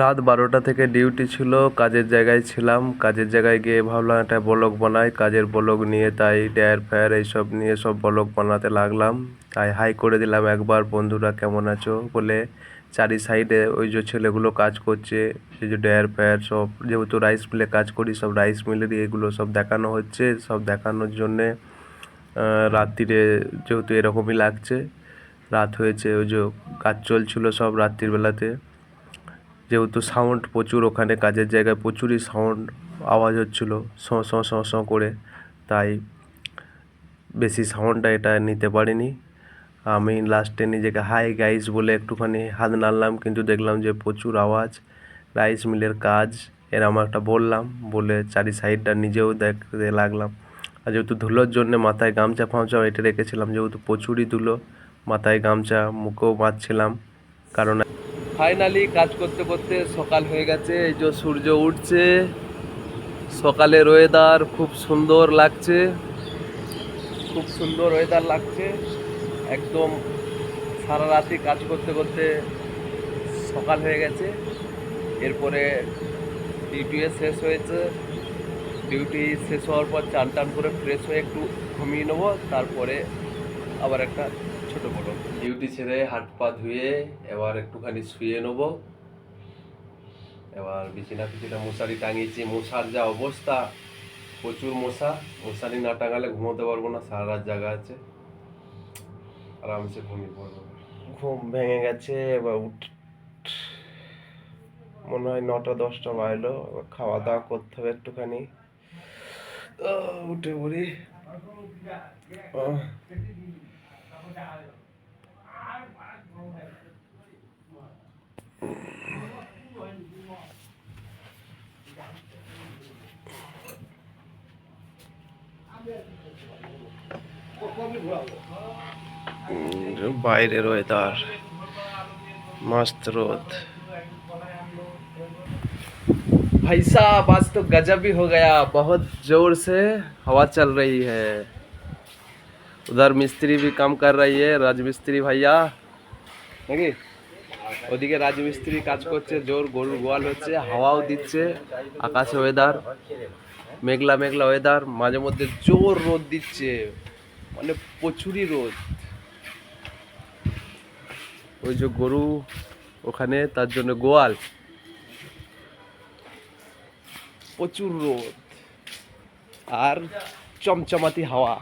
রাত বারোটা থেকে ডিউটি ছিল, কাজের জায়গায় ছিলাম। কাজের জায়গায় গিয়ে ভাবলাম, একটা ব্লগ বানাই। কাজের ব্লগ নিয়ে তাই ডেয়ার, ফেয়ার এইসব নিয়ে সব ব্লগ বানাতে লাগলাম। তাই হাই করে দিলাম একবার, বন্ধুরা কেমন আছো? বলে, চারি সাইডে ওই যে ছেলেগুলো কাজ করছে, এই যে ডেয়ার, ফেয়ার সব, যেহেতু রাইস মিলে কাজ করি, সব রাইস মিলেরই এগুলো সব দেখানো হচ্ছে। সব দেখানোর জন্যে রাত্রিরে যেহেতু এরকমই লাগছে, রাত হয়েছে, ওই যে কাজ চলছিল সব রাত্রির বেলাতে। যেহেতু সাউন্ড প্রচুর, ওখানে কাজের জায়গায় প্রচুরই সাউন্ড আওয়াজ হচ্ছিল শঁ শঁ করে। তাই বেশি সাউন্ডটা এটা নিতে পারিনি। আমি লাস্টে নিজেকে হাই গাইস বলে একটুখানি হাত নাড়লাম, কিন্তু দেখলাম যে প্রচুর আওয়াজ। রাইস মিলের কাজ এরম একটা বললাম, বলে চারি সাইডটা নিজেও দেখতে লাগলাম। আর যেহেতু ধুলোর জন্য মাথায় গামছা ফামছা এটা রেখেছিলাম, যেহেতু প্রচুরই ধুলো, মাথায় গামছা, মুখেও বাঁধছিলাম, কারণ ফাইনালি কাজ করতে করতে সকাল হয়ে গেছে। এই যে সূর্য উঠছে। সকালের ওয়েদার খুব সুন্দর লাগছে। খুব সুন্দর ওয়েদার লাগছে। একদম সারা রাতি কাজ করতে করতে সকাল হয়ে গেছে। এরপরে ডিউটি শেষ হয়েছে। ডিউটি শেষ হওয়ার পর চান টান করে ফ্রেশ হয়ে একটু ঘুমিয়ে নেব। তারপরে আবার একটা ছোট বড় ডিউটি ছেড়ে হাত পা ধুয়ে এবার একটুখানি শুয়ে নেব। এবার বিছানা ফিছানা মশারি টাঙিয়েছি। মশার যা অবস্থা প্রচুর মশা। মশারি না টাঙালে ঘুমোতে পারব না সারা রাত জায়গা আছে। আরামসে ঘুমিয়ে পড়ব। ঘুম ভেঙে গেছে এবার উঠ মনে হয় নটা দশটা বাজলো। এবার খাওয়া দাওয়া করতে হবে একটুখানি। উঠে পড়ি। আহ। উম, বাইরের ওয়েদার मस्त रोद भाई साहब आज तो गजब ही हो गया बहुत जोर से हवा चल रही है उधर मिस्त्री भी काम कर रही है राजमिस्त्री भैया নাকি ওদিকে রাজমিস্ত্রি কাজ করছে জোর গরুর গোয়াল হচ্ছে হাওয়াও দিচ্ছে আকাশে ওয়েদার মেঘলা মেঘলা ওয়েদার মাঝে মধ্যে জোর রোদ দিচ্ছে মানে প্রচুরই রোদ ওই যে গরু ওখানে তার জন্য গোয়াল প্রচুর রোদ আর চমচমাতি হাওয়া